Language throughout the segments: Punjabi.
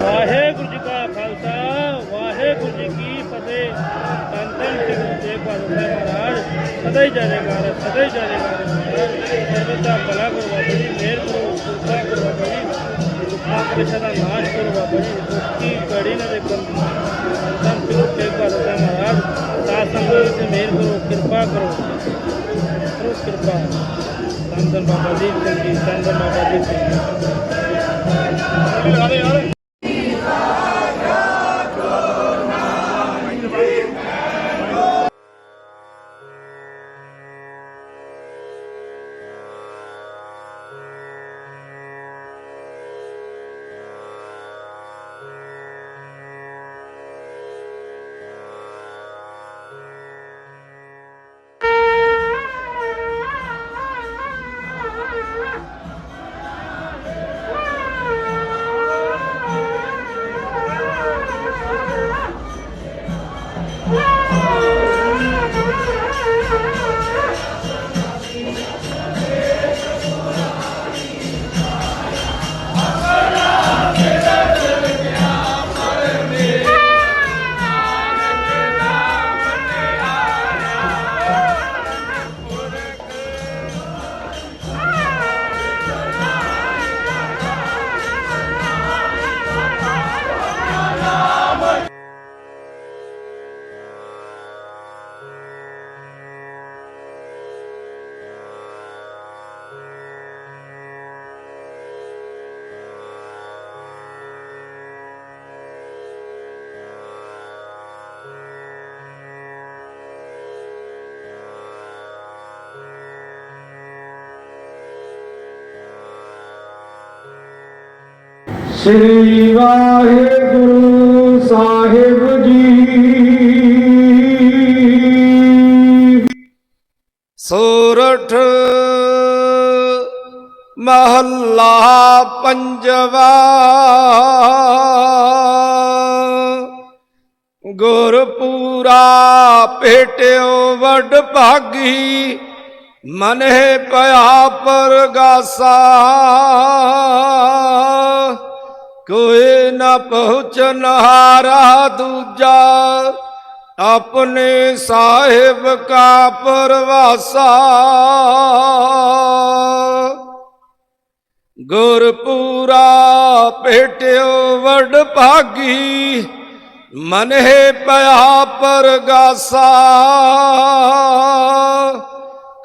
ਵਾਹਿਗੁਰੂ ਜੀ ਕਾ ਖਾਲਸਾ ਵਾਹਿਗੁਰੂ ਜੀ ਕੀ ਫਤਿਹ ਧੰਨ ਧੰਨ ਸ੍ਰੀ ਗੁਰੂ ਤੇਗ ਬਹਾਦਰ ਸਾਹਿਬ ਮਹਾਰਾਜ ਸਦਾ ਹੀ ਜਾਣੇਗਾ ਸਦਾ ਹੀ ਜਾਣੇਗਾ ਸਰਬਤ ਦਾ ਭਲਾ ਕਰੋ ਬਾਬਾ ਜੀ ਮਿਹਰ ਕਰੋ ਕਿਰਪਾ ਕਰੋ ਬਾਬਾ ਜੀ ਦੁੱਖਾਂ ਕਲੇਸ਼ਾਂ ਦਾ ਨਾਸ਼ ਕਰੋ ਬਾਬਾ ਜੀ ਦੁੱਖੀ ਕੜੀ ਨਾ ਦੇ ਕਰ ਧੰਨ ਧੰਨ ਸ੍ਰੀ ਗੁਰੂ ਤੇਗ ਬਹਾਦਰ ਸਾਹਿਬ ਮਹਾਰਾਜ ਸਾਧ ਸੰਗਤ ਵਿੱਚ ਮਿਹਰ ਕਰੋ ਕਿਰਪਾ ਕਰੋ ਕਰੋ ਕਿਰਪਾ ਧੰਨ ਧੰਨ ਬਾਬਾ ਜੀ ਸਿੰਘ ਜੀ ਧੰਨ ਧੰਨ ਬਾਬਾ ਜੀ ਸਿੰਘ ਜੀ ਸ੍ਰੀ ਵਾਹਿਗੁਰੂ ਸਾਹਿਬ ਜੀ। ਸੋਰਠ ਮਹੱਲਾ ਪੰਜਵਾ। ਗੁਰਪੂਰਾ ਭੇਟਿਓ ਵਡ ਭਾਗੀ ਮਨਹਿ ਪਿਆ ਪਰਗਾਸਾ। ਕੋਈ ਨਾ ਪਹੁੰਚਨ ਹਾਰਾ ਦੂਜਾ, ਆਪਣੇ ਸਾਹਿਬ ਕਾ ਪਰਵਾਸਾ। ਗੁਰਪੂਰਾ ਭੇਟਿਓ ਵਡ ਭਾਗੀ ਮਨਹਿ ਪਿਆ ਪਰਗਾਸਾ।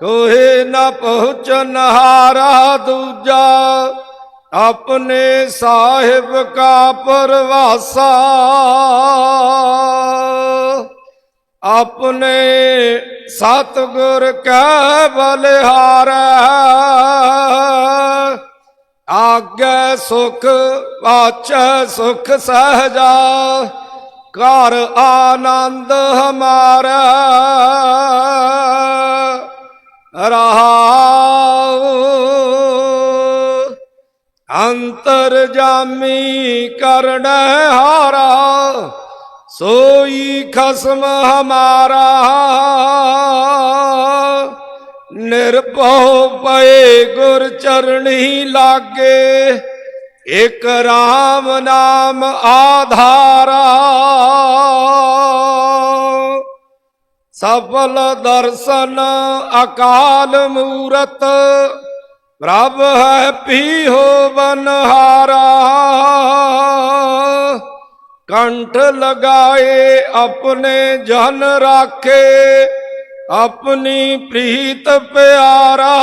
ਕੋਏ ਨਾ ਪਹੁੰਚਨ ਹਾਰਾ ਦੂਜਾ ਆਪਣੇ ਸਾਹਿਬ ਕਾ ਪਰਵਾਸਾ। ਆਪਣੇ ਸਤਗੁਰ ਕੈ ਬਲਿਹਾਰ ਆਗੇ ਸੁਖ ਪਾਛੈ ਸੁਖ ਸਹਜਾ। ਘਰ ਆਨੰਦ ਹਮਾਰਾ। ਅੰਤਰ ਜਾਮੀ ਕਰਣ ਹਾਰਾ, ਸੋਈ ਖਸਮ ਹਮਾਰਾ। ਨਿਰਭਉ ਪਏ ਗੁਰ ਚਰਣੀ ਲਾਗੇ, ਇਕ ਰਾਮ ਨਾਮ ਆਧਾਰਾ। ਸਫਲ ਦਰਸ਼ਨ ਅਕਾਲ ਮੂਰਤ ਪ੍ਰਭ ਹੈ ਪੀ ਹੋ ਬਨਹਾਰਾ ਕੰਠ ਲਗਾਏ ਆਪਣੇ ਜਨ ਰਾਖੇ, ਆਪਣੀ ਪ੍ਰੀਤ ਪਿਆਰਾ।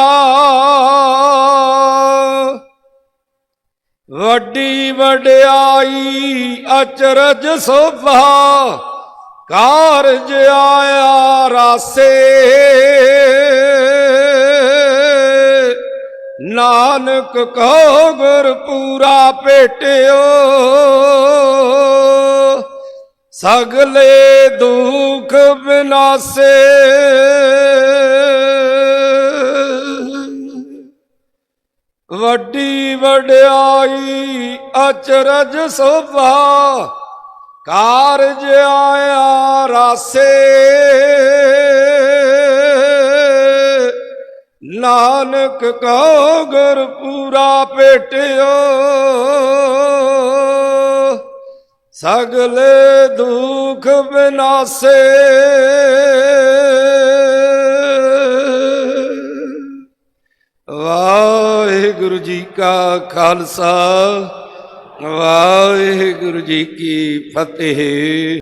ਵੱਡੀ ਵਡਿਆਈ ਅਚਰਜ ਸੋਭਾ, ਕਾਰਜ ਆਇਆ ਰਾਸੇ। ਨਾਨਕ ਕਹੋ ਗੁਰ ਪੂਰਾ ਭੇਟਿਓ ਸਗਲੇ ਦੁਖ ਬਿਨਾਸੇ। ਵੱਡੀ ਵਡਿਆਈ ਅਚਰਜ ਸੋਭਾ, ਕਾਰਜ ਆਇਆ ਰਾਸੇ। ਨਾਨਕ ਕਹੋ ਗੁਰ ਪੂਰਾ ਭੇਟਿਓ ਸਗਲੇ ਦੁਖ ਬਿਨਾਸੇ। ਵਾਹਿਗੁਰੂ ਜੀ ਕਾ ਖਾਲਸਾ, ਵਾਹਿਗੁਰੂ ਜੀ ਕੀ ਫਤਿਹ।